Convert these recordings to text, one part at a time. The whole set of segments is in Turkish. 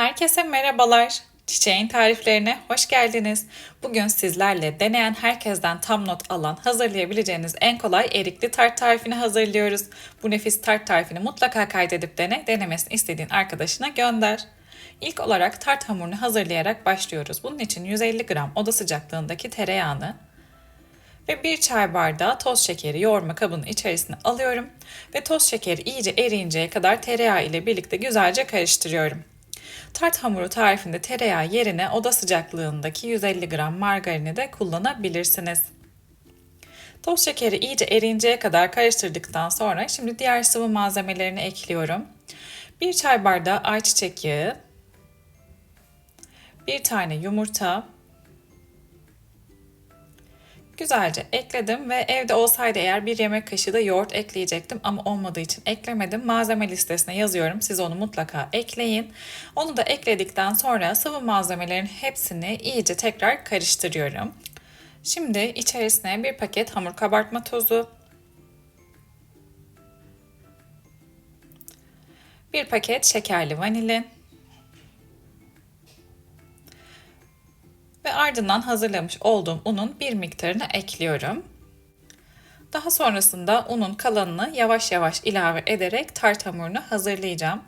Herkese merhabalar. Çiçeğin tariflerine hoş geldiniz. Bugün sizlerle deneyen herkesten tam not alan hazırlayabileceğiniz en kolay erikli tart tarifini hazırlıyoruz. Bu nefis tart tarifini mutlaka kaydedip dene, denemesini istediğin arkadaşına gönder. İlk olarak tart hamurunu hazırlayarak başlıyoruz. Bunun için 150 gram oda sıcaklığındaki tereyağını ve bir çay bardağı toz şekeri yoğurma kabının içerisine alıyorum ve toz şekeri iyice eriyinceye kadar tereyağı ile birlikte güzelce karıştırıyorum. Tart hamuru tarifinde tereyağı yerine oda sıcaklığındaki 150 gram margarini de kullanabilirsiniz. Toz şekeri iyice erinceye kadar karıştırdıktan sonra şimdi diğer sıvı malzemelerini ekliyorum. Bir çay bardağı ayçiçek yağı, bir tane yumurta, Güzelce ekledim ve evde olsaydı eğer bir yemek kaşığı da yoğurt ekleyecektim ama olmadığı için eklemedim. Malzeme listesine yazıyorum. Siz onu mutlaka ekleyin. Onu da ekledikten sonra sıvı malzemelerin hepsini iyice tekrar karıştırıyorum. Şimdi içerisine bir paket hamur kabartma tozu, bir paket şekerli vanilin, ve ardından hazırlamış olduğum unun bir miktarını ekliyorum. Daha sonrasında unun kalanını yavaş yavaş ilave ederek tart hamurunu hazırlayacağım.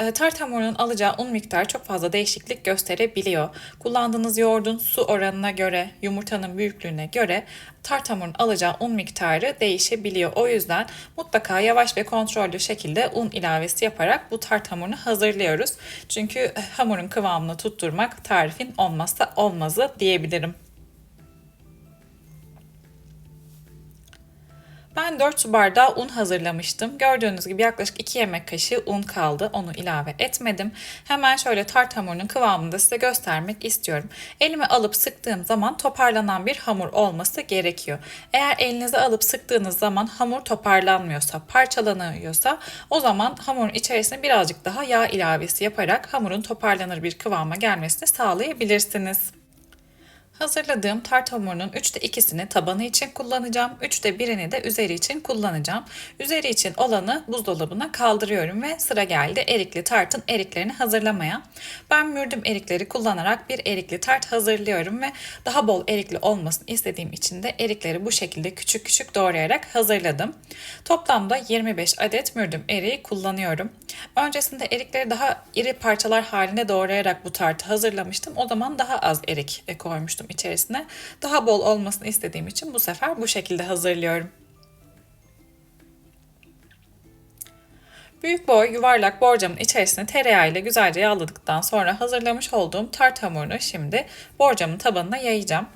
Ee, tart hamurunun alacağı un miktarı çok fazla değişiklik gösterebiliyor. Kullandığınız yoğurdun su oranına göre, yumurtanın büyüklüğüne göre tart hamurunun alacağı un miktarı değişebiliyor. O yüzden mutlaka yavaş ve kontrollü şekilde un ilavesi yaparak bu tart hamurunu hazırlıyoruz. Çünkü eh, hamurun kıvamını tutturmak tarifin olmazsa olmazı diyebilirim. Ben 4 su bardağı un hazırlamıştım. Gördüğünüz gibi yaklaşık 2 yemek kaşığı un kaldı. Onu ilave etmedim. Hemen şöyle tart hamurunun kıvamını da size göstermek istiyorum. Elime alıp sıktığım zaman toparlanan bir hamur olması gerekiyor. Eğer elinize alıp sıktığınız zaman hamur toparlanmıyorsa, parçalanıyorsa o zaman hamurun içerisine birazcık daha yağ ilavesi yaparak hamurun toparlanır bir kıvama gelmesini sağlayabilirsiniz. Hazırladığım tart hamurunun 3'te 2'sini tabanı için kullanacağım. 3'te 1'ini de üzeri için kullanacağım. Üzeri için olanı buzdolabına kaldırıyorum ve sıra geldi erikli tartın eriklerini hazırlamaya. Ben mürdüm erikleri kullanarak bir erikli tart hazırlıyorum ve daha bol erikli olmasını istediğim için de erikleri bu şekilde küçük küçük doğrayarak hazırladım. Toplamda 25 adet mürdüm eriği kullanıyorum. Öncesinde erikleri daha iri parçalar halinde doğrayarak bu tartı hazırlamıştım. O zaman daha az erik koymuştum içerisine. Daha bol olmasını istediğim için bu sefer bu şekilde hazırlıyorum. Büyük boy yuvarlak borcamın içerisine tereyağı ile güzelce yağladıktan sonra hazırlamış olduğum tart hamurunu şimdi borcamın tabanına yayacağım.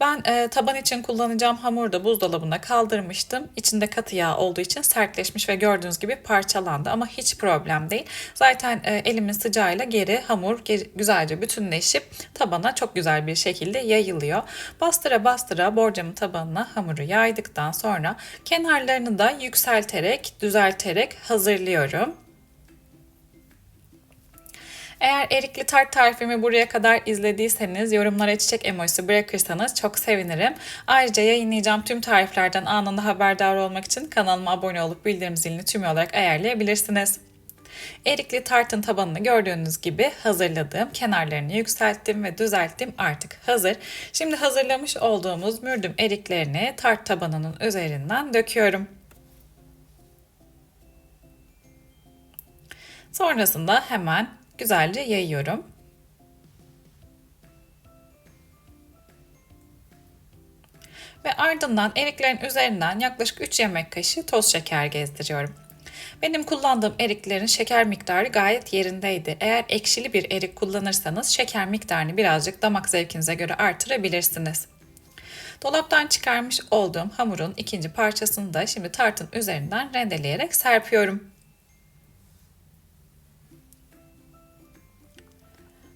Ben e, taban için kullanacağım hamuru da buzdolabına kaldırmıştım. İçinde katı yağ olduğu için sertleşmiş ve gördüğünüz gibi parçalandı ama hiç problem değil. Zaten e, elimin sıcağıyla geri hamur geri, güzelce bütünleşip tabana çok güzel bir şekilde yayılıyor. Bastıra bastıra borcamın tabanına hamuru yaydıktan sonra kenarlarını da yükselterek, düzelterek hazırlıyorum. Eğer erikli tart tarifimi buraya kadar izlediyseniz yorumlara çiçek emojisi bırakırsanız çok sevinirim. Ayrıca yayınlayacağım tüm tariflerden anında haberdar olmak için kanalıma abone olup bildirim zilini tüm olarak ayarlayabilirsiniz. Erikli tartın tabanını gördüğünüz gibi hazırladım. Kenarlarını yükselttim ve düzelttim. Artık hazır. Şimdi hazırlamış olduğumuz mürdüm eriklerini tart tabanının üzerinden döküyorum. Sonrasında hemen güzelce yayıyorum. Ve ardından eriklerin üzerinden yaklaşık 3 yemek kaşığı toz şeker gezdiriyorum. Benim kullandığım eriklerin şeker miktarı gayet yerindeydi. Eğer ekşili bir erik kullanırsanız şeker miktarını birazcık damak zevkinize göre artırabilirsiniz. Dolaptan çıkarmış olduğum hamurun ikinci parçasını da şimdi tartın üzerinden rendeleyerek serpiyorum.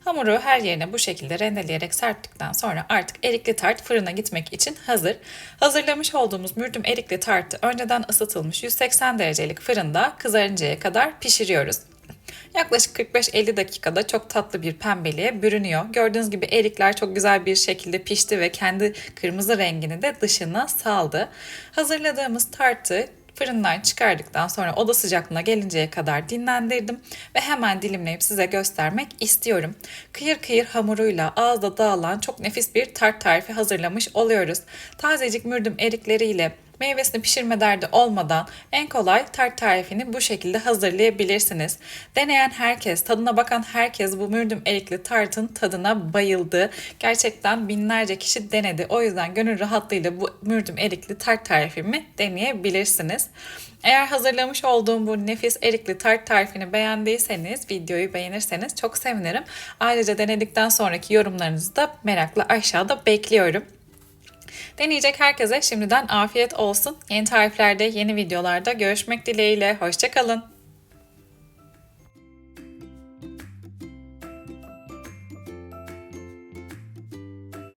Hamuru her yerine bu şekilde rendeleyerek serptikten sonra artık erikli tart fırına gitmek için hazır. Hazırlamış olduğumuz mürdüm erikli tartı önceden ısıtılmış 180 derecelik fırında kızarıncaya kadar pişiriyoruz. Yaklaşık 45-50 dakikada çok tatlı bir pembeliğe bürünüyor. Gördüğünüz gibi erikler çok güzel bir şekilde pişti ve kendi kırmızı rengini de dışına saldı. Hazırladığımız tartı Fırından çıkardıktan sonra oda sıcaklığına gelinceye kadar dinlendirdim ve hemen dilimleyip size göstermek istiyorum. Kıyır kıyır hamuruyla ağızda dağılan çok nefis bir tart tarifi hazırlamış oluyoruz. Tazecik mürdüm erikleriyle meyvesini pişirme derdi olmadan en kolay tart tarifini bu şekilde hazırlayabilirsiniz. Deneyen herkes, tadına bakan herkes bu mürdüm erikli tartın tadına bayıldı. Gerçekten binlerce kişi denedi. O yüzden gönül rahatlığıyla bu mürdüm erikli tart tarifimi deneyebilirsiniz. Eğer hazırlamış olduğum bu nefis erikli tart tarifini beğendiyseniz, videoyu beğenirseniz çok sevinirim. Ayrıca denedikten sonraki yorumlarınızı da merakla aşağıda bekliyorum. Deneyecek herkese şimdiden afiyet olsun. Yeni tariflerde, yeni videolarda görüşmek dileğiyle. Hoşçakalın.